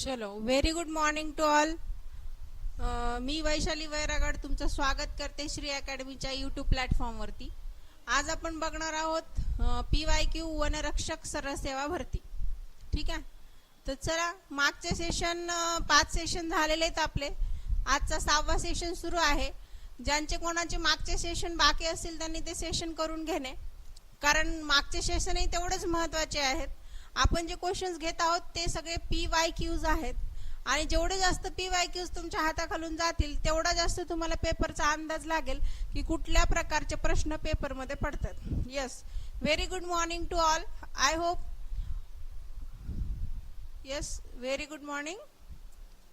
चलो very good morning to all me Vaishali Vairagad तुमचं स्वागत करते श्री अकॅडमीच्या यूट्यूब प्लॅटफॉर्मवरती आज आपण बघणार आहोत पी वाय क्यू वनरक्षक सरसेवा भरती. ठीक आहे? तर चला मागचे सेशन पाच सेशन झालेले आहेत आपले. आजचा सहावा सेशन सुरू आहे. ज्यांचे कोणाचे मागचे सेशन बाकी असतील त्यांनी ते सेशन करून घेणे. कारण मागचे सेशनही तेवढेच महत्त्वाचे आहेत. आपण जे क्वेश्चन्स घेत आहोत ते सगळे पी वाय क्यूज आहेत. आणि जेवढे जास्त पी वाय क्यूज तुमच्या हाताखालून जातील तेवढा जास्त तुम्हाला पेपरचा अंदाज लागेल की कुठल्या प्रकारचे प्रश्न पेपरमध्ये पडतात. Yes very good morning to all I hope yes very good morning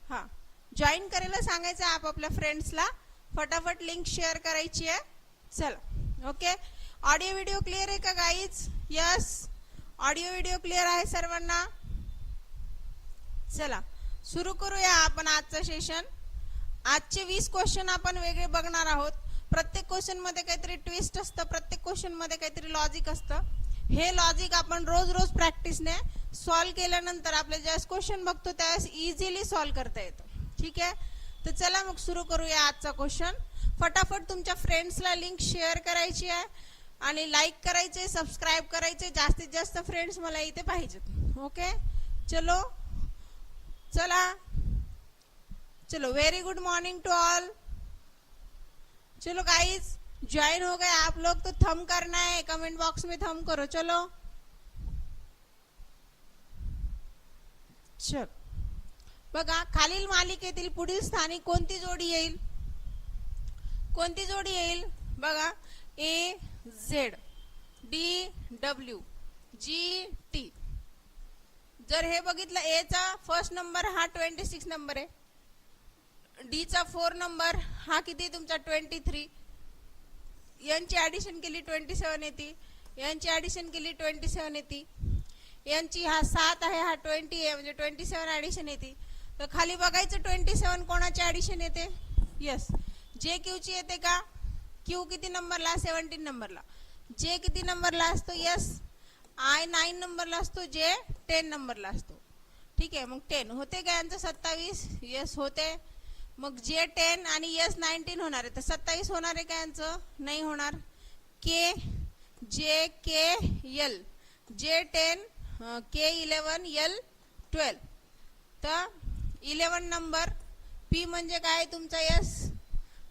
हां. जॉईन करायला सांगायचं आहे आपापल्या फ्रेंड्सला फटाफट लिंक शेअर करायची आहे. चला. ओके ऑडिओ व्हिडिओ क्लिअर आहे का guys yes audio video clear आहे सर्वांना? चला सुरू करूया आपण आजचं सेशन आजचे वीस क्वेश्चन आपण वेगळे बघणार आहोत. प्रत्येक क्वेश्चनमध्ये काहीतरी ट्विस्ट असतं प्रत्येक क्वेश्चनमध्ये काहीतरी लॉजिक असतं. हे लॉजिक आपण रोज रोज प्रॅक्टिसने सॉल्व्ह केल्यानंतर आपले ज्यावेळेस क्वेश्चन बघतो त्यावेळेस इझिली सॉल्व्ह करता येतं. ठीक आहे? तर चला मग सुरू करूया आजचा क्वेश्चन फटाफट तुमच्या फ्रेंड्सला लिंक शेअर करायची आहे. आणि लाईक करायचे सबस्क्राईब करायचे जास्तीत जास्त फ्रेंड्स मला इथे पाहिजेत. ओके चलो. चला. चलो very good morning to all चलो गाइस ज्वाइन हो गए आप लोग तो थम करना है. कमेंट बॉक्स में थम करो. चलो. चल. बघा खालील मालिकेतील पुढील स्थानी कोणती जोडी येईल? कोणती जोडी येईल? बघा. A Z D W G T जर हे बघितलं ए चा फर्स्ट नंबर हा ट्वेंटी सिक्स नंबर आहे डीचा फोर नंबर हा किती तुमचा? ट्वेंटी थ्री यांची ॲडिशन केली ट्वेंटी सेवन येते यांची ॲडिशन केली ट्वेंटी सेवन येते यांची हा सात आहे हा ट्वेंटी आहे म्हणजे ट्वेंटी सेवन ॲडिशन येते. तर खाली बघायचं ट्वेंटी सेवन कोणाची ॲडिशन येते? येस जे क्यूची येते का? क्यू किती नंबरला? सेवन्टीन नंबरला. जे किती नंबरला असतो? यस आय नाईन नंबरला असतो. जे टेन नंबरला असतो. ठीक आहे मग टेन होते का यांचं सत्तावीस? यस होते. मग जे टेन आणि यस नाईन्टीन होणार आहे. तर सत्तावीस होणार आहे का यांचं? नाही होणार. के J K L J ten K eleven L twelve तर इलेवन नंबर पी म्हणजे काय तुमचा? यस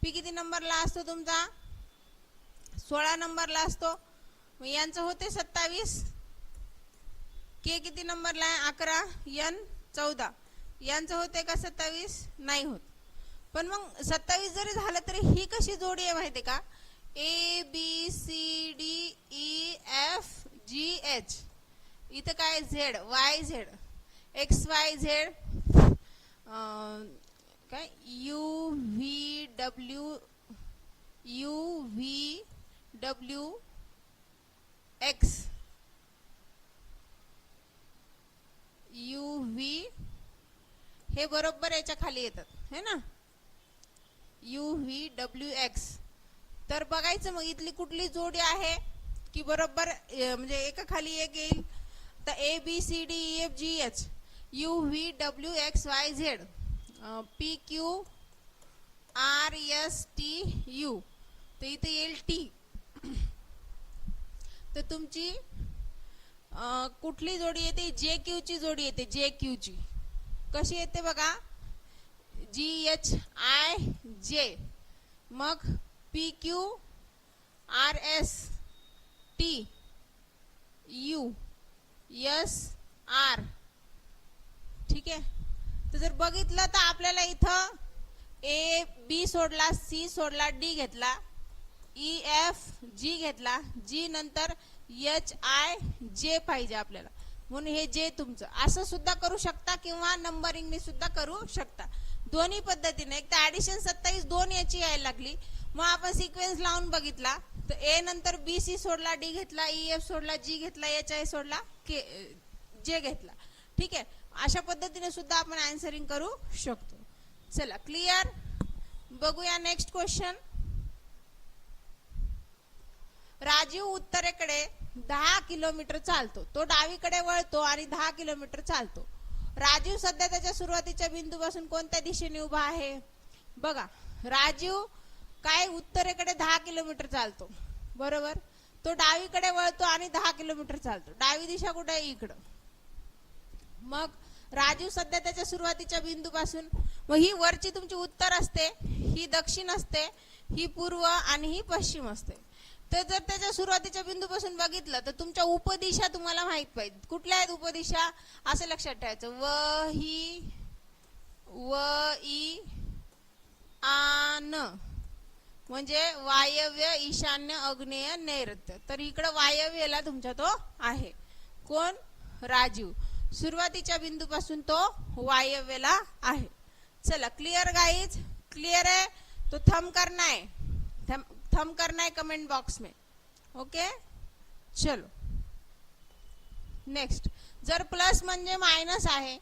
पी किती नंबरला असतो तुमचा? सोळा नंबरला असतो. मग यांचं होते सत्तावीस. के किती नंबरला आहे? अकरा. यन चौदा. यांचं होते का सत्तावीस? नाही होत. पण मग सत्तावीस जरी झालं तरी ही कशी जोडी आहे माहिती का? A B C D E F G H इथं काय Z Y Z X Y Z काय? U V W U V W X U V हे बरोबर याच्या खाली येतात है ना? यू व्ही डब्ल्यू एक्स तर बघायचं मग इथली कुठली जोडी आहे की बरोबर म्हणजे एका खाली एक येईल? तर A B C D E F G H U V W X Y Z P Q R S T U तर इथे येईल टी तर तुमची कुठली जोडी येते? जे क्यूची जोडी येते जे क्यू ची कशी येते बघा? जी एच आय जे. मग P Q R S T U S R. ठीक आहे? तर जर बघितलं तर आपल्याला इथं ए बी सोडला सी सोडला डी घेतला. ई एफ जी घेतला. जी नंतर एच आय जे पाहिजे आपल्याला. म्हणून हे जे तुमचं. असं सुद्धा करू शकता किंवा नंबरिंगने सुद्धा करू शकता. दोन्ही पद्धतीने. एक तर ॲडिशन सत्तावीस दोन याची यायला लागली. मग आपण सिक्वेन्स लावून बघितला. तर ए नंतर बी सी सोडला डी घेतला e, ई एफ सोडला जी घेतला एच आय सोडला के जे घेतला. ठीक आहे? अशा पद्धतीने सुद्धा आपण आन्सरिंग करू शकतो. चला क्लिअर बघूया नेक्स्ट क्वेश्चन राजीव उत्तरेकडे दहा किलोमीटर चालतो. तो डावीकडे वळतो आणि दहा किलोमीटर चालतो. राजीव सध्या त्याच्या सुरुवातीच्या बिंदूपासून कोणत्या दिशेने उभा आहे? बघा राजीव काय उत्तरेकडे दहा किलोमीटर चालतो. बरोबर? तो डावीकडे वळतो आणि दहा किलोमीटर चालतो. डावी दिशा कुठे आहे? इकडं. मग राजीव सध्या त्याच्या सुरुवातीच्या बिंदूपासून मग ही वरची तुमची उत्तर असते ही दक्षिण असते ही पूर्व आणि ही पश्चिम असते. तर जर त्याच्या सुरुवातीच्या बिंदूपासून बघितलं तर तुमच्या उपदिशा तुम्हाला माहीत पाहिजे. कुठल्या आहेत उपदिशा? असं लक्षात ठेवायचं. व ही व ई आन. म्हणजे वायव्य ईशान्य अग्नेय नैऋत्य. तर इकडं वायव्यला तुमचा तो आहे. कोण? राजीव. सुरुवातीच्या बिंदूपासून तो वायव्यला आहे. चला क्लिअर गाईज क्लिअर आहे? तो थम करणार. आहे थम, थम करना है कमेंट बॉक्स में। ओके चलो। नेक्स्ट जर प्लस म्हणजे मायनस आहे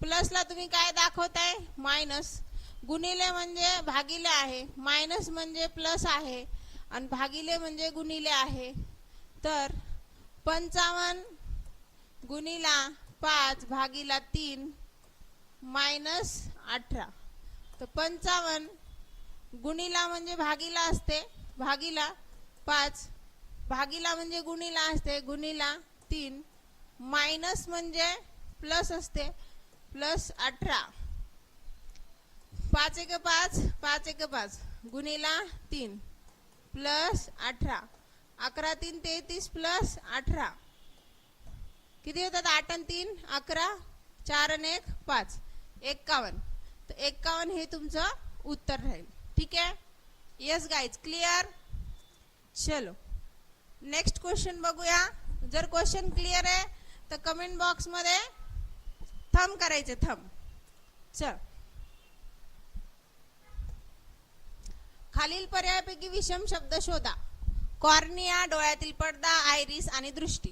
प्लसला तुम्ही काय दाखवताय? मायनस गुणिले म्हणजे भागिले आहे. मायनस म्हणजे प्लस आहे. आणि भागिले म्हणजे गुणिले आहे. तर पंचावन्न गुणिला पाच भागिला तीन मायनस अठरा. तर पंचावन्न गुणिला म्हणजे भागिला असते. भागीला पाच. भागीला म्हणजे गुणीला असते. गुणीला तीन. मायनस म्हणजे प्लस असते. प्लस अठरा. पाच एक पाच पाच एक पाच. गुणीला तीन. प्लस अठरा. अकरा तीन तेहतीस प्लस अठरा. किती होतात? आठ आणि तीन अकरा चार आणि एक पाच. एक्कावन्न तर एक्कावन्न हे तुमचं उत्तर राहील. ठीक आहे? येस गाईज क्लिअर चलो. नेक्स्ट क्वेश्चन बघूया. जर क्वेश्चन क्लिअर आहे तर कमेंट बॉक्समध्ये थम करायचे थम चल. खालील पर्यायापैकी विषम शब्द शोधा. कॉर्निया डोळ्यातील पडदा आयरिस आणि दृष्टी.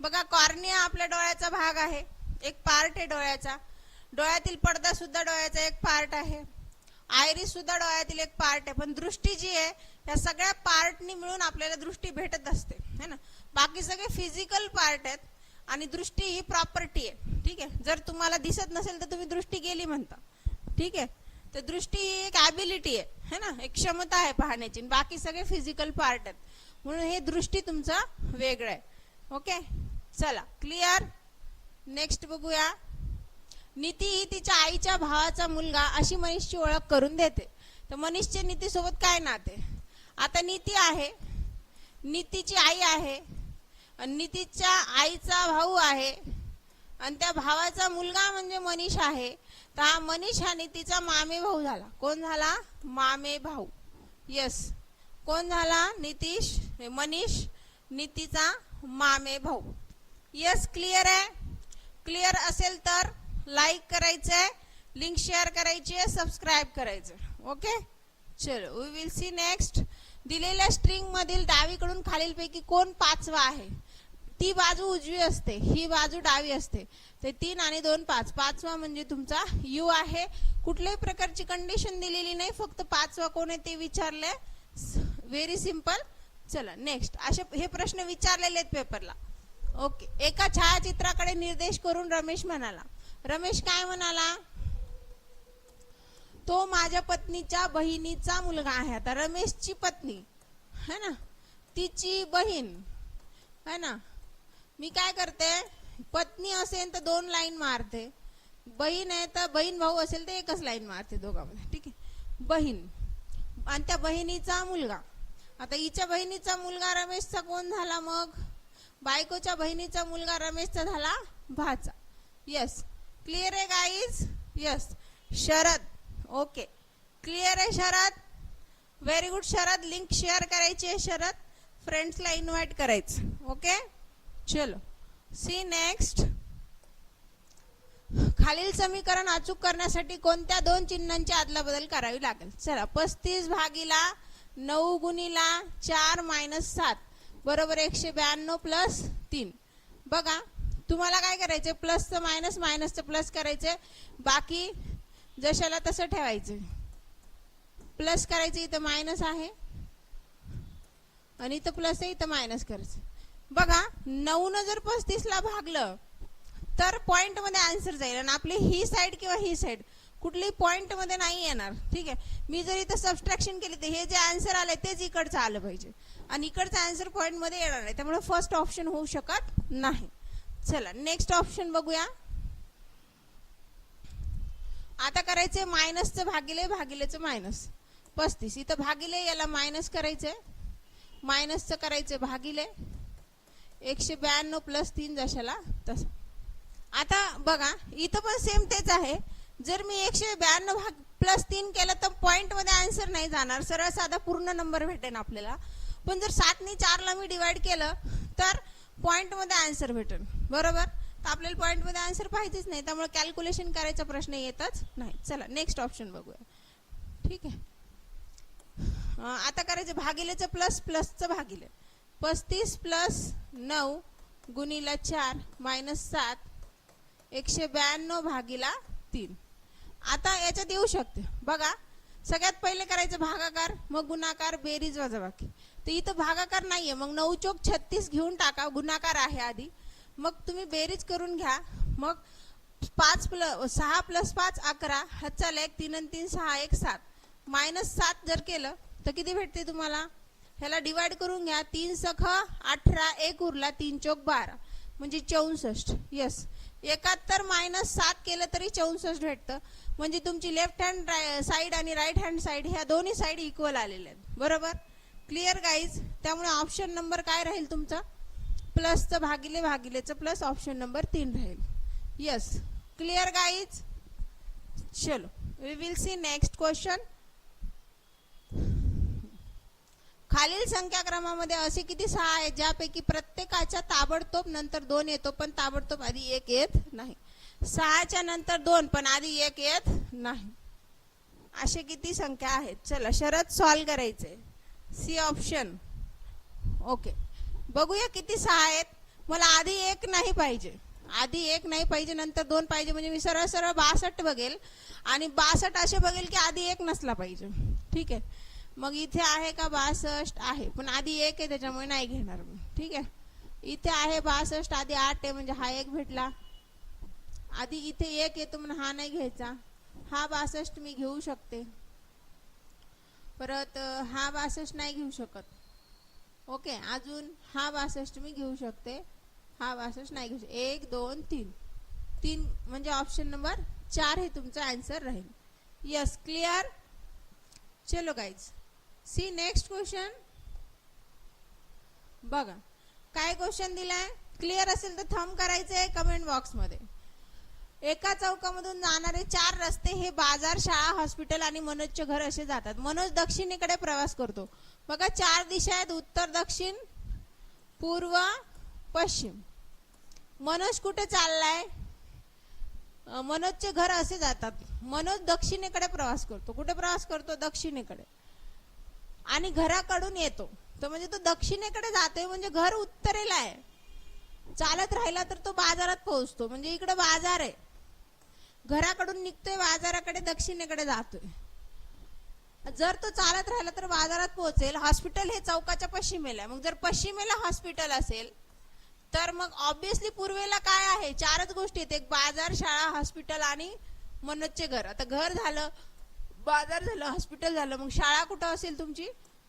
बघा कॉर्निया आपल्या डोळ्याचा भाग आहे एक पार्ट आहे डोळ्याचा. डोळ्यातील पडदा सुद्धा डोळ्याचा एक पार्ट आहे. आयरी सुद्धा डोळ्यातील एक पार्ट आहे. पण दृष्टी जी आहे या सगळ्या पार्टनी मिळून आपल्याला दृष्टी भेटत असते. है ना? बाकी सगळे फिजिकल पार्ट आहेत आणि दृष्टी ही प्रॉपर्टी आहे. ठीक आहे? जर तुम्हाला दिसत नसेल तर तुम्ही दृष्टी गेली म्हणता. ठीक आहे? तर दृष्टी ही एक ॲबिलिटी आहे. है ना? एक क्षमता आहे पाहण्याची. आणि बाकी सगळे फिजिकल पार्ट आहेत. म्हणून हे दृष्टी तुमचा वेगळं आहे. ओके चला. क्लिअर नेक्स्ट बघूया. नीती ही तिच्या आईच्या भावाचा मुलगा अशी मनीषची ओळख करून देते. तर मनीषचे नीतीसोबत काय नाते? आता नीती आहे नीतीची आई आहे नीतीच्या आईचा भाऊ आहे आणि त्या भावाचा मुलगा म्हणजे मनीष आहे. तर हा मनीष हा नीतीचा मामे भाऊ झाला. कोण झाला? मामे भाऊ. यस कोण झाला? नितीश मनीष नीतीचा मामे भाऊ. यस क्लिअर आहे? क्लिअर असेल तर? लाईक करायचंय लिंक शेअर करायची आहे सबस्क्राईब करायचं. ओके? चलो वी विल सी नेक्स्ट दिलेल्या स्ट्रिंग मधील डावीकडून खालीलपैकी कोण पाचवा आहे? ती बाजू उजवी असते ही बाजू डावी असते. ते तीन आणि दोन पाच. पाचवा म्हणजे तुमचा यू आहे. कुठल्याही प्रकारची कंडिशन दिलेली नाही फक्त पाचवा कोण आहे ते विचारलंय. व्हेरी सिंपल चला नेक्स्ट असे हे प्रश्न विचारलेले आहेत पेपरला ओके एका छायाचित्राकडे निर्देश करून रमेश म्हणाला रमेश काय म्हणाला? तो माझ्या पत्नीच्या बहिणीचा मुलगा आहे. आता रमेशची पत्नी है ना? तिची बहीण है ना? मी काय करते? पत्नी असेल तर दोन लाईन मारते. बहीण आहे तर बहीण भाऊ असेल तर एकच लाईन मारते दोघांमध्ये ठीक आहे? बहीण. आणि त्या बहिणीचा मुलगा. आता हिच्या बहिणीचा मुलगा रमेशचा कोण झाला मग? बायकोच्या बहिणीचा मुलगा रमेशचा झाला भाचा. यस क्लिअर आहे guys yes Sharad okay clear आहे Sharad very good Sharad link share करायची आहे शरद फ्रेंड्सला इन्व्हाइट करायचं. ओके चलो सी नेक्स्ट खालील समीकरण अचूक करण्यासाठी कोणत्या दोन चिन्हांची अदलाबदल करावी लागेल? चला पस्तीस भागीला नऊ गुणीला चार मायनस सात. बरोबर एकशे ब्याण्णव प्लस तीन. बघा तुम्हाला काय करायचं प्लसचं मायनस मायनसचं प्लस करायचं बाकी जशाला तसं ठेवायचं प्लस करायचं इथं मायनस आहे. आणि इथं प्लस आहे इथं मायनस करायचं बघा नऊ जर पस्तीसला भागलं तर पॉईंटमध्ये आन्सर जाईल. आणि आपली ही साईड किंवा ही साईड कुठली पॉईंटमध्ये नाही येणार. ठीक आहे? मी जर इथं सबस्ट्रॅक्शन केली तर हे जे आन्सर आलंय तेच इकडचं आलं पाहिजे. आणि इकडचं आन्सर पॉईंटमध्ये येणार नाही. त्यामुळे फर्स्ट ऑप्शन होऊ शकत नाही. चला नेक्स्ट ऑप्शन बघूया. आता करायचंय मायनसचं भागिले भागिलेचं मायनस पस्तीस इथं भागिले याला मायनस करायचंय. मायनसचं करायचंय भागिले. एकशे ब्याण्णव प्लस तीन जशाला तसं. आता बघा इथं पण सेम तेच आहे. जर मी एकशे ब्याण्णव भाग प्लस तीन केलं तर पॉईंटमध्ये आन्सर नाही जाणार. सरळ साधा पूर्ण नंबर भेटेन आपल्याला. पण जर सातनी चारला मी डिवाइड केलं तर पॉईंटमध्ये आन्सर भेटेल. बरोबर? तर आपल्याला पॉईंटमध्ये आन्सर पाहिजेच नाही त्यामुळे कॅल्क्युलेशन करायचा प्रश्न येतच नाही. चला नेक्स्ट ऑप्शन बघूया. ठीक आहे? आता करायचं भागिलेचं प्लस प्लसचं भागिले. पस्तीस प्लस नऊ गुणीला चार मायनस सात एकशे ब्याण्णव भागीला तीन. आता याच्यात येऊ शकते. बघा सगळ्यात पहिले करायचं भागाकार मग गुणाकार बेरीज वजाबाकी. तर इथं भागाकार नाहीये मग नऊ चोक छत्तीस घेऊन टाका गुणाकार आहे आधी. मग तुम्ही बेरीज करून घ्या मग पाच प्ल सहा प्लस पाच अकरा हातचाल एक तीन आणि तीन सहा एक सात. मायनस सात जर केलं तर किती भेटते तुम्हाला? ह्याला डिवाइड करून घ्या तीन सख अठरा एक उरला तीन चोक बारा. म्हणजे चौसष्ट. यस एकाहत्तर मायनस सात केलं तरी चौसष्ट भेटतं. म्हणजे तुमची लेफ्ट हँड साईड आणि राईट हँड साईड ह्या दोन्ही साईड इक्वल आलेल्या आहेत. बरोबर? क्लिअर गाईज त्यामुळे ऑप्शन नंबर काय राहील तुमचा? प्लसचं भागिले भागिलेचं प्लस ऑप्शन नंबर तीन राहील. यस क्लिअर गाईज चलो. We will see next question खालील संख्याक्रमामध्ये असे किती सहा आहेत ज्यापैकी प्रत्येकाच्या ताबडतोब नंतर दोन येतो पण ताबडतोब आधी एक येत नाही. सहाच्या नंतर दोन पण आधी एक येत नाही. असे किती संख्या आहेत? चला शरद सॉल्व करायचे. सी ऑप्शन ओके बघूया किती सहा आहेत. मला आधी एक नाही पाहिजे. आधी एक नाही पाहिजे नंतर दोन पाहिजे. म्हणजे मी सरळ सरळ बासष्ट बघेल. आणि बासष्ट असे बघेल की आधी एक नसला पाहिजे. ठीक आहे. मग इथे आहे का बासष्ट? आहे. पण आधी एक आहे त्याच्यामुळे नाही घेणार मी. ठीक आहे? इथे आहे बासष्ट आधी आठ आहे म्हणजे हा एक भेटला. आधी इथे एक येतो म्हणून हा नाही घ्यायचा. हा बासष्ट मी घेऊ शकते. परत हा बासष्ट नाही घेऊ शकत. ओके? अजून हा बासष्ट मी घेऊ शकते. हा बासष्ट नाही घेऊ शकते. एक दोन तीन. तीन म्हणजे ऑप्शन नंबर चार हे तुमचा आन्सर राहील. यस क्लिअर चलो गाईज सी नेक्स्ट क्वेश्चन बघा. काय क्वेश्चन दिलाय? क्लिअर असेल तर थंब करायचंय कमेंट बॉक्समध्ये एका चौकामधून जाणारे चार रस्ते हे बाजार शाळा हॉस्पिटल आणि मनोजचे घर असे जातात. मनोज दक्षिणेकडे प्रवास करतो. बघा चार दिशा आहेत. उत्तर दक्षिण पूर्व पश्चिम. मनोज कुठे चाललाय? मनोजचे घर असे जातात. मनोज दक्षिणेकडे प्रवास करतो. कुठे प्रवास करतो? दक्षिणेकडे. आणि घराकडून येतो. तर म्हणजे तो दक्षिणेकडे जातोय म्हणजे घर उत्तरेला आहे. चालत राहिला तर तो बाजारात पोहोचतो म्हणजे इकडे बाजार आहे. घराकडून निघतोय बाजाराकडे दक्षिणेकडे जातोय. जर तो चालत राहिला तर बाजारात पोहोचेल. हॉस्पिटल हे चौकाच्या पश्चिमेला आहे. मग जर पश्चिमेला हॉस्पिटल असेल तर मग ऑब्विसली पूर्वेला काय आहे? चारच गोष्टी आहेत. एक बाजार शाळा हॉस्पिटल आणि मनोजचे घर. आता घर झालं बाजार झालं हॉस्पिटल झालं मग शाळा कुठं असेल तुमची?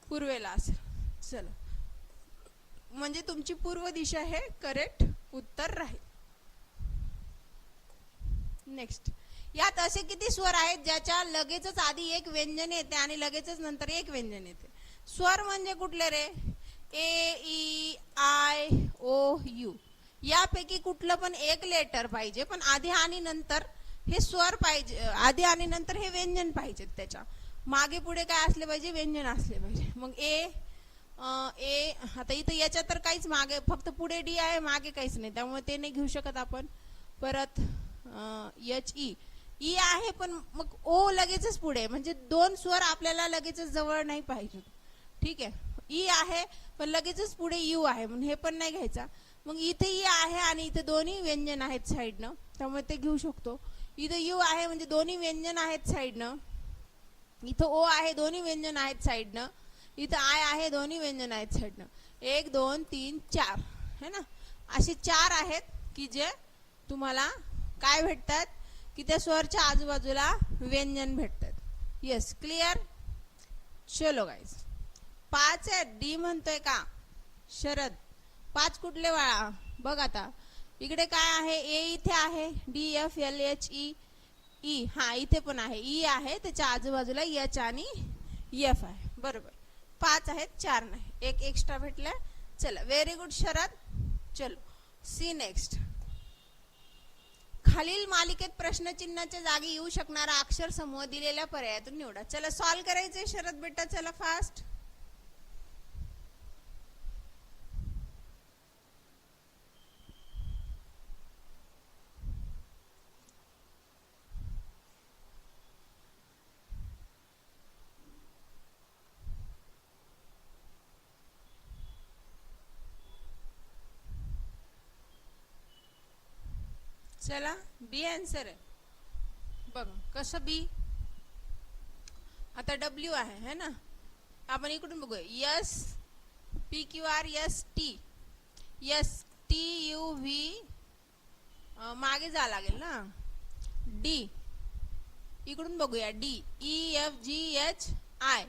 पूर्वेला असेल. चला. म्हणजे तुमची पूर्व दिशा हे करेक्ट उत्तर राहील. नेक्स्ट यात असे किती स्वर आहेत ज्याच्या लगेचच आधी एक व्यंजन येते आणि लगेचच नंतर एक व्यंजन येते. स्वर म्हणजे कुठले रे? A E I O U यापैकी कुठलं पण एक लेटर पाहिजे पण आधी आणि नंतर हे स्वर पाहिजे आधी आणि नंतर हे व्यंजन पाहिजेत त्याच्या. मागे पुढे काय असले पाहिजे व्यंजन असले पाहिजे. मग ए ए आता इथं याच्यात तर काहीच मागे फक्त पुढे डी आहे मागे काहीच नाही. त्यामुळे ते नाही घेऊ शकत आपण. परत एच ई. ई आहे पण मग ओ लगेचच पुढे. म्हणजे दोन स्वर आपल्याला लगेचच जवळ नाही पाहिजे. ठीक आहे? ई आहे पण लगेचच पुढे यू आहे. म्हणून हे पण नाही घ्यायचा. मग इथे ई आहे आणि इथे दोन्ही व्यंजन आहेत साईडनं. त्यामुळे ते घेऊ शकतो. इथं यू आहे म्हणजे दोन्ही व्यंजन आहेत साईडनं. इथं ओ आहे दोन्ही व्यंजन आहेत साईडनं. इथं आय आहे दोन्ही व्यंजन आहेत साईडनं. एक दोन तीन चार. है ना? असे चार आहेत की जे तुम्हाला काय भेटतात? की त्या स्वरच्या आजूबाजूला व्यंजन भेटतात. येस क्लिअर चलो गाईज पाच आहे डी म्हणतोय का? शरद. पाच कुठले वाळा बघ आता. इकडे काय आहे? ए इथे आहे. D F L H E E. हा इथे पण आहे. ई आहे त्याच्या आजूबाजूला एच आणि एफ आहे. बरोबर. पाच आहेत चार नाही. एक एक्स्ट्रा भेटलाय. चला व्हेरी गुड शरद. चलो. सी नेक्स्ट खालील मालिकेत प्रश्नचिन्हाच्या जागी येऊ शकणारा अक्षर समूह दिलेल्या पर्यायातून निवडा. चला सॉल्व्ह करायचे शरद बेटा. चला फास्ट चला बी आन्सर आहे. बघ कसं बी आता डब्ल्यू आहे है ना? आपण इकडून बघूया. S P Q R S T S T U V मागे जा लागेल ना? डी इकडून बघूया. D E F G H I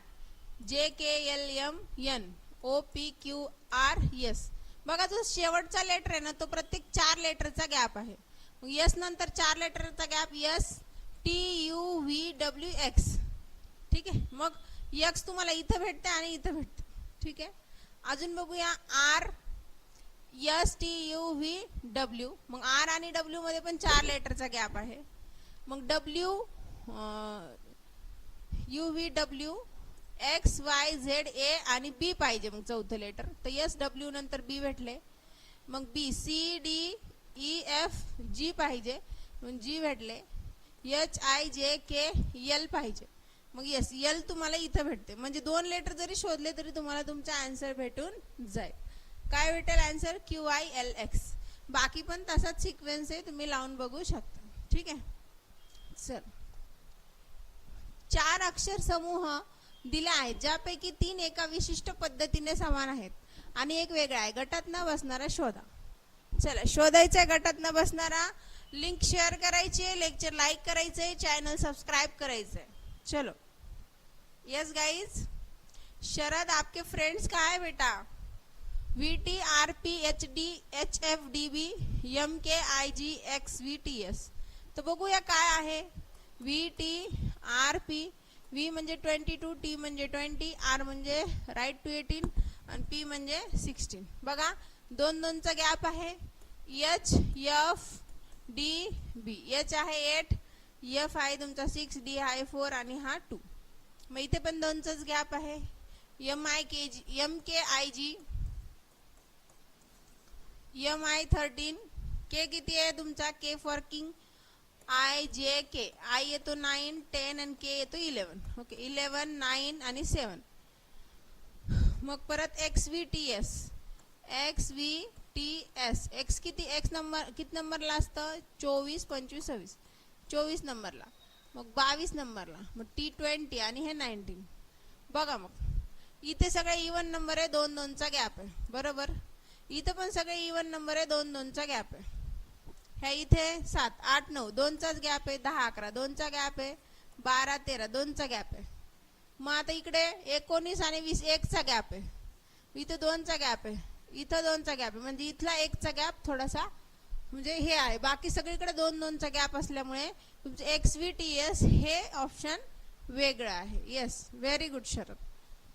J K L M N O P Q R S बघा जो शेवटचा लेटर आहे ना तो प्रत्येक चार लेटरचा गॅप आहे. यस नंतर चार लेटरचा gap S T U V W X ठीक आहे? मग एक्स तुम्हाला इथं भेटते आणि इथं भेटते ठीक आहे? अजून बघूया. R S T U V W मग आर आणि डब्ल्यूमध्ये पण चार लेटरचा गॅप आहे. मग W U V W X Y Z A आणि बी पाहिजे मग चौथं लेटर तर यस डब्ल्यू नंतर बी भेटले. मग B C D E F G पाहिजे. जी भेटले. H I J K L पाहिजे. मग येस एल तुम्हाला इथं भेटते. म्हणजे दोन लेटर जरी शोधले तरी तुम्हाला तुमचा आन्सर भेटून जाईल. काय भेटेल answer Q I L X बाकी पण तसाच सिक्वेन्स आहे तुम्ही लावून बघू शकता. ठीक आहे? चल. चार अक्षर समूह दिले आहेत ज्यापैकी तीन एका विशिष्ट पद्धतीने समान आहेत. आणि एक वेगळा आहे. गटात न बसणारा शोधा. चला शोधायचा गटात न बसणारा लिंक शेअर करायची लेक्चर लाईक करायचंय चॅनल सबस्क्राईब करायचंय चलो. यस गाईज शरद आपके फ्रेंड्स काय है बेटा? V T R P H D H F D B M K I G X V T S तर बघूया काय आहे. V T R P V म्हणजे ट्वेंटी टू टी म्हणजे ट्वेंटी आर म्हणजे राईट टू एटीन आणि P म्हणजे sixteen बघा दोन दोनचा गॅप आहे. H F D B H आहे एट एफ आहे तुमचा सिक्स डी आहे फोर आणि हा टू मग इथे पण दोनचाच गॅप आहे. M I K G M K I G M I thirteen K किती आहे तुमचा? K for king I J K I येतो नाईन टेन आणि के येतो इलेवन ओके इलेवन नाईन आणि सेवन मग परत X V T S X V T S X किती? एक्स नंबर किती नंबरला असतं? चोवीस पंचवीस सव्वीस. चोवीस नंबरला मग बावीस नंबरला मग टी ट्वेंटी आणि हे नाईन्टीन बघा मग. इथे सगळे इवन नंबर आहे दोन दोनचा गॅप आहे. बरोबर? इथं पण सगळे इवन नंबर आहे दोन दोनचा गॅप आहे. ह्या इथे सात आठ नऊ. दोनचाच गॅप आहे दहा अकरा. दोनचा गॅप आहे बारा तेरा. दोनचा गॅप आहे. मग आता इकडे एकोणीस आणि वीस एकचा गॅप आहे. इथं दोनचा गॅप आहे. इथं दोनचा गॅप आहे. म्हणजे इथला एकचा गॅप थोडासा म्हणजे हे आहे. बाकी सगळीकडे दोन दोनचा गॅप असल्यामुळे तुमचं एक्स व्ही टी एस हे ऑप्शन वेगळं आहे. Yes very good Sharad.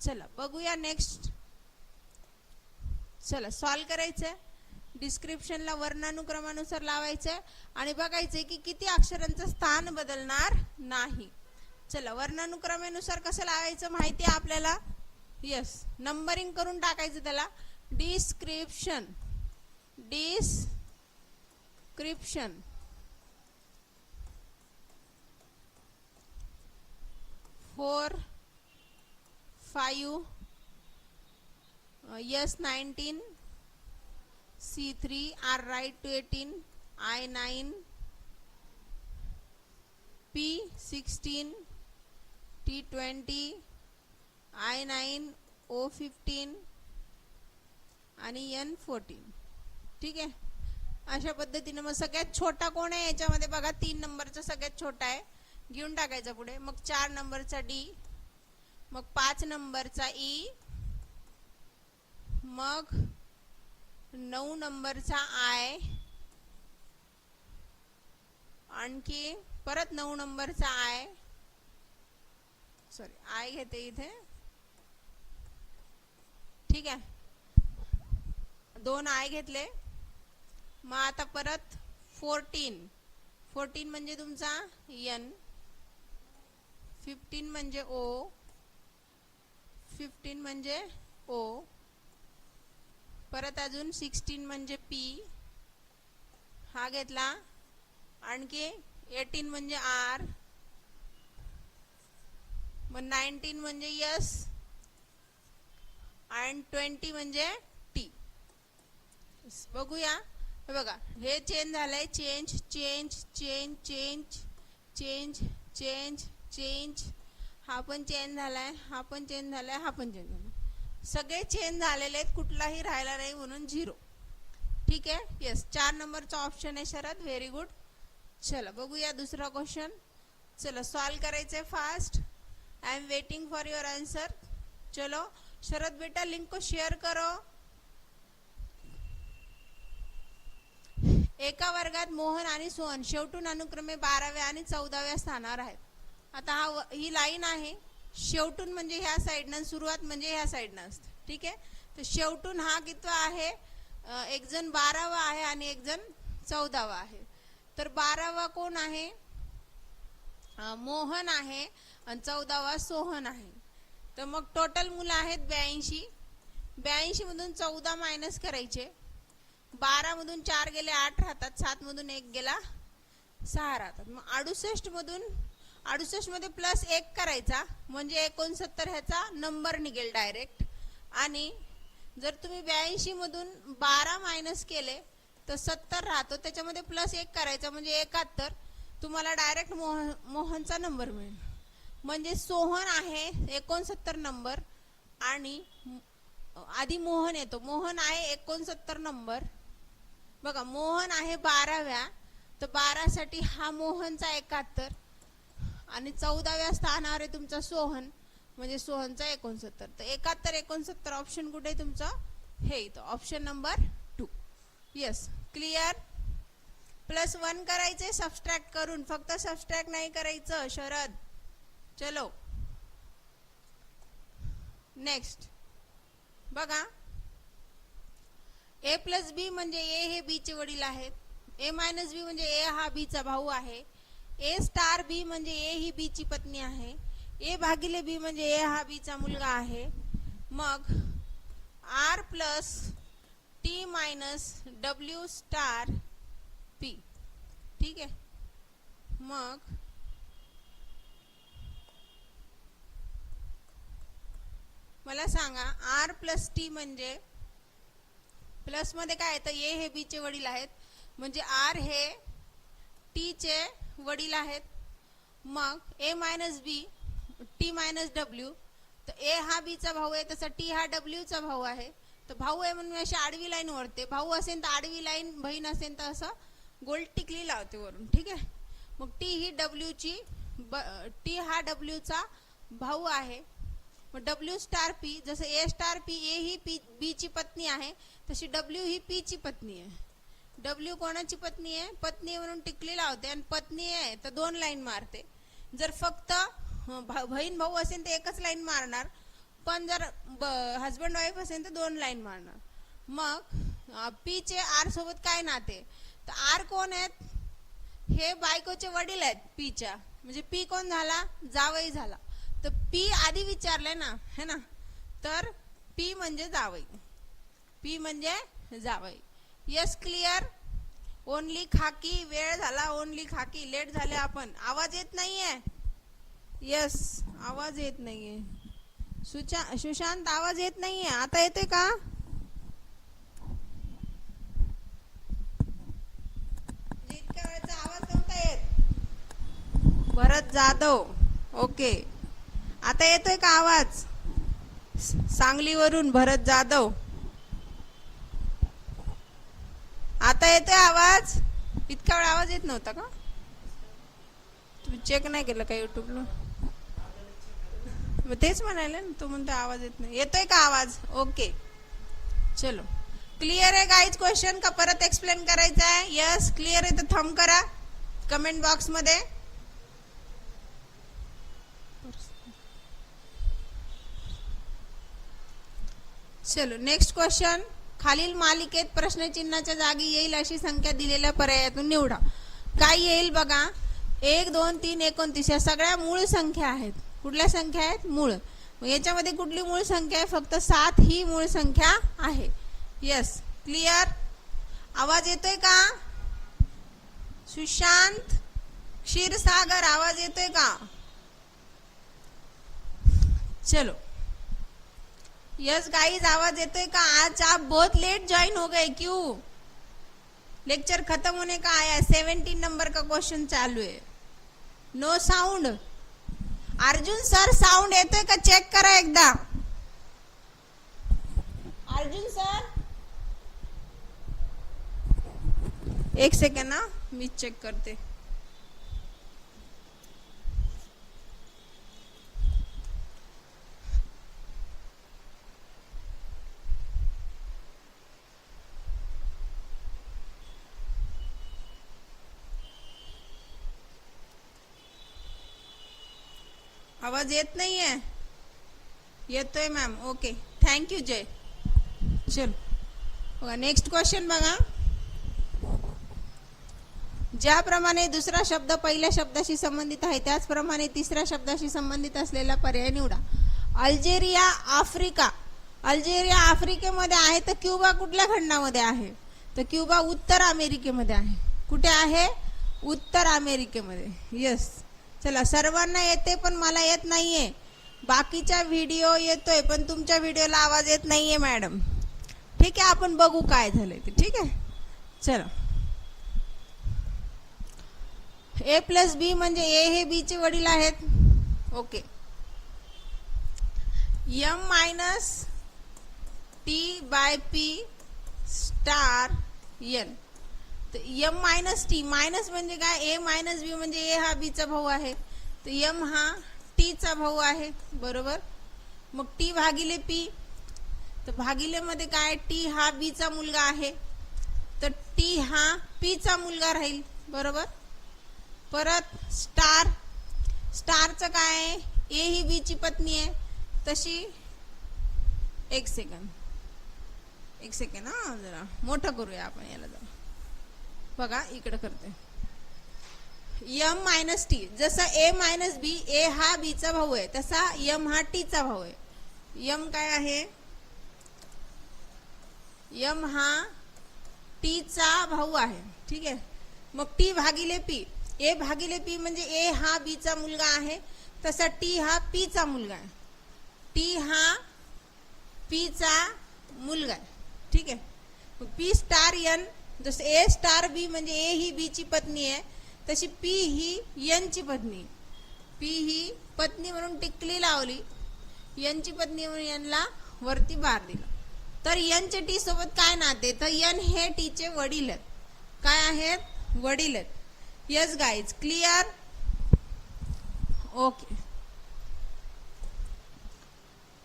चला बघूया नेक्स्ट चला सॉल्व करायचंय. डिस्क्रिप्शनला वर्णानुक्रमानुसार लावायचंय. आणि बघायचं की किती अक्षरांचं स्थान बदलणार नाही. चला वर्णानुक्रमानुसार कसं लावायचं माहिती आहे आपल्याला? येस नंबरिंग करून टाकायचं त्याला. description. Description. Four five uh, yes 19 c3 r right to 18 i9 p16 t20 i9 o15 आणि एन फोर्टीन ठीक आहे? अशा पद्धतीने मग सगळ्यात छोटा कोण आहे याच्यामध्ये? बघा तीन नंबरचा सगळ्यात छोटा आहे. घेऊन टाकायचा पुढे. मग चार नंबरचा डी मग पाच नंबरचा ई मग नऊ नंबरचा आय आणखी परत नऊ नंबरचा आय सॉरी आय घेते इथे. ठीक आहे? दोन आय घेतले. मग आता परत फोर्टीन. फोर्टीन म्हणजे तुमचा यन फिफ्टीन म्हणजे ओ. फिफ्टीन म्हणजे ओ. परत अजून सिक्स्टीन म्हणजे पी. हा घेतला. आणखी एटीन म्हणजे आर. मग नाईन्टीन म्हणजे यस. आणि ट्वेंटी म्हणजे बघूया. हे बघा हे चेंज झालंय. Change change change change change change change हा पण चेंज झालाय हा पण चेंज झालाय हा पण चेंज झालाय. सगळे चेंज झालेले आहेत कुठलाही राहिला नाही म्हणून झिरो ठीक आहे? येस चार नंबरचा ऑप्शन आहे शरद. व्हेरी गुड चला बघूया दुसरा क्वेश्चन चलो सॉल्व करायचंय fast I am waiting for your answer चलो शरद बेटा लिंक को शेअर करो. एका वर्गात मोहन आणि सोहन शेवटून अनुक्रमे बाराव्या आणि चौदाव्या स्थानावर आहेत. आता हा व- ही लाईन आहे. शेवटून म्हणजे ह्या साईडनं सुरुवात म्हणजे ह्या साईडनं असते. ठीक आहे? तर शेवटून हा कितवा आहे? एक जण बारावा आहे आणि एक जण चौदावा आहे. तर बारावा कोण आहे? मोहन आहे आणि चौदावा सोहन आहे. तर मग टोटल मुलं आहेत ब्याऐंशी. ब्याऐंशी मधून चौदा मायनस करायचे. बारा मधून चार गेले आठ राहतात. सात मधून एक गेला सहा राहतात. मग अडुसष्ट मधून अडुसष्टमध्ये प्लस एक करायचा म्हणजे एकोणसत्तर ह्याचा नंबर निघेल डायरेक्ट आणि जर तुम्ही ब्याऐंशी मधून बारा मायनस केले तर सत्तर राहतो. त्याच्यामध्ये प्लस एक करायचा म्हणजे एकाहत्तर. तुम्हाला डायरेक्ट मोहन मोहनचा नंबर मिळेल. म्हणजे सोहन आहे एकोणसत्तर नंबर आणि आधी मोहन येतो. मोहन आहे एकोणसत्तर नंबर बघा मोहन आहे बाराव्या तर बारासाठी हा मोहनचा एकाहत्तर आणि चौदाव्या स्थानावर आहे तुमचा सोहन म्हणजे सोहनचा एकोणसत्तर. तर एकाहत्तर एकोणसत्तर ऑप्शन कुठे आहे तुमचं? हे इथं. Option number two yes clear plus one करायचे सबस्ट्रॅक्ट करून. फक्त सबस्ट्रॅक्ट नाही करायचं शरद. चलो. नेक्स्ट बघा. ए प्लस बी म्हणजे ए हे बीचे वडील आहेत. ए मायनस बी म्हणजे ए हा बीचा भाऊ आहे. ए स्टार बी म्हणजे ए ही बीची पत्नी आहे. ए भागिले बी म्हणजे ए हा बीचा मुलगा आहे. मग R plus T minus W star P ठीक आहे? मग मला सांगा आर प्लस टी म्हणजे प्लसमध्ये काय येतं ए हे बीचे वडील आहेत. म्हणजे आर हे टीचे वडील आहेत. मग A minus B T minus W. तर ए हा बीचा भाऊ आहे तसा टी हा डब्ल्यूचा भाऊ आहे. तर भाऊ आहे म्हणून मी अशी आडवी लाईन वरते भाऊ असेल तर आडवी लाईन बहीण असेल तर असं गोल टिकली लावते वरून. ठीक आहे? मग टी ही डब्ल्यूची ब टी हा डब्ल्यूचा भाऊ आहे. मग डब्ल्यू स्टार पी जसं ए स्टार पी ए ही पी बीची पत्नी आहे. तशी डब्ल्यू ही पीची पत्नी आहे. डब्ल्यू कोणाची पत्नी आहे? पत्नी म्हणून टिकली लावते आणि पत्नी आहे तर दोन लाईन मारते. जर फक्त बहीण भाऊ असेल तर एकच लाईन मारणार. पण जर हजबंड वाईफ असेल तर दोन लाईन मारणार. मग पीचे आर सोबत काय नाते? तर आर कोण आहेत? हे बायकोचे वडील आहेत पीच्या म्हणजे पी कोण झाला? जावई झाला. तर पी आधी विचारले ना है ना? तर पी म्हणजे जावई. पी म्हणजे जावई. यस क्लिअर ओनली खाकी वेळ झाला ओनली खाकी. लेट झाले आपण. आवाज येत नाहीये? यस आवाज येत नाहीये. सुचा सुशांत आवाज येत नाहीये? आता येते का? इतक्या वेळचा आवाज नव्हता येत. भरत जाधव. ओके आता येतोय का आवाज? सांगलीवरून भरत जाधव. आता येतोय आवाज? इतका वेळ आवाज येत नव्हता का? तुम्ही चेक नाही केलं का युट्यूबला मग तेच म्हणाले ना तो म्हणतो आवाज येत नाही. येतोय का आवाज? ओके चलो. क्लिअर आहे काहीच क्वेश्चन का परत एक्सप्लेन करायचं आहे? यस क्लिअर आहे तर थंब करा. कमेंट बॉक्समध्ये. चलो नेक्स्ट क्वेश्चन खालील मालिकेत प्रश्नचिन्हाच्या जागी येईल अशी संख्या दिलेल्या पर्यायातून निवडा. काय येईल बघा? एक दोन तीन एकोणतीस या सगळ्या मूळ संख्या आहेत. कुठल्या संख्या आहेत? मूळ. याच्यामध्ये कुठली मूळ संख्या आहे? फक्त सात ही मूळ संख्या आहे. यस क्लिअर आवाज येतोय का? सुशांत क्षीरसागर आवाज येतोय का? चलो. यस गाइस आवाज येतोय का? आज आप बहुत लेट ज्वाइन हो गए क्यों? लेक्चर खत्म होने का आया सेवेंटीन नंबर का क्वेश्चन चालू है। No sound Arjun sir sound येतोय का? चेक करा एकदा. अर्जुन सर एक सेकंड ना मी चेक करते. आवाज येत नाही आहे येतोय मॅम ओके थँक्यू जय चल. बघा नेक्स्ट क्वेश्चन बघा. ज्याप्रमाणे दुसरा शब्द पहिल्या शब्दाशी संबंधित आहे त्याचप्रमाणे तिसऱ्या शब्दाशी संबंधित असलेला पर्याय निवडा. Algeria Africa. अल्जेरिया आफ्रिकेमध्ये आहे तर क्युबा कुठल्या खंडामध्ये आहे? तर क्युबा उत्तर अमेरिकेमध्ये आहे. कुठे आहे? उत्तर अमेरिकेमध्ये. येस चला सर्वांना येते पण मला येत नाहीये. बाकीचा व्हिडिओ येतोय पण तुमच्या व्हिडिओला आवाज येत नाहीये मॅडम ठीक आहे आपण बघू काय झालंय ते. ठीक आहे? चला. ए प्लस बी म्हणजे ए हे बीचे वडील आहेत. Okay M minus T by P star N तर एम मायनस टी मायनस म्हणजे काय? ए मायनस बी म्हणजे ए हा बीचा भाऊ आहे. तर एम हा टीचा भाऊ आहे. बरोबर? मग टी भागिले पी तर भागिलेमध्ये काय? टी हा बीचा मुलगा आहे. तर टी हा पीचा मुलगा राहील. बरोबर? परत स्टार. स्टारचं काय आहे? ए ही बीची पत्नी आहे. तशी एक सेकंद एक सेकंड हा जरा मोठं करूया आपण याला जरा. बघा इकडे करते. M minus T. जसा ए मायनस बी ए हा बीचा भाऊ आहे तसा यम हा टीचा भाऊ आहे. यम काय आहे? यम हा टीचा भाऊ आहे. ठीक आहे? मग टी भागिले पी. ए भागिले पी म्हणजे ए हा बीचा मुलगा आहे तसा टी हा पीचा मुलगा आहे. टी हा पीचा मुलगा आहे. ठीक आहे? पी स्टार यन जसं ए स्टार बी म्हणजे ए ही बी ची पत्नी आहे तशी पी ही एन ची पत्नी. पी ही पत्नी म्हणून टिकली लावली एन ची पत्नी म्हणून यांना वरती बार दिला. तर एन टी सोबत काय नाते? तर एन हे टीचे वडील आहेत. काय आहेत? वडील आहेत. यस गाईज क्लिअर ओके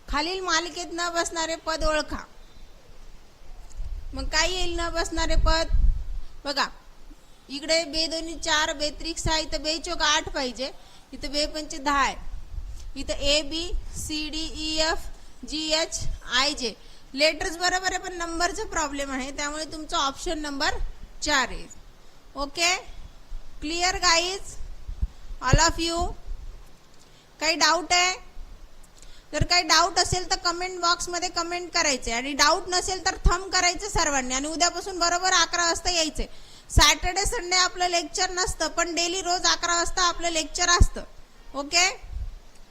खालील मालिकेत न बसणारे पद ओळखा. मग काय येईल न बसणारे पद? बघा इकडे बेदोनी चार बेत्रिक सहा इथं बे चौक आठ पाहिजे. इथं बे पंचे दहा आहे. इथं A B C D E F G H I J letters बरोबर आहे पण नंबरचा प्रॉब्लेम आहे. त्यामुळे तुमचा ऑप्शन नंबर चार आहे. Okay clear guys all of you काही डाऊट आहे? जर काही डाऊट असेल तर कमेंट बॉक्समध्ये कमेंट करायचे. आणि डाऊट नसेल तर थंब करायचे सर्वांनी. आणि उद्यापासून बरोबर अकरा वाजता यायचे. सॅटर्डे संडे आपलं लेक्चर नसतं पण डेली रोज अकरा वाजता आपलं लेक्चर असतं. Okay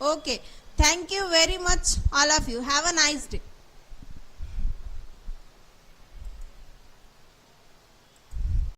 okay thank you very much all of you have a nice day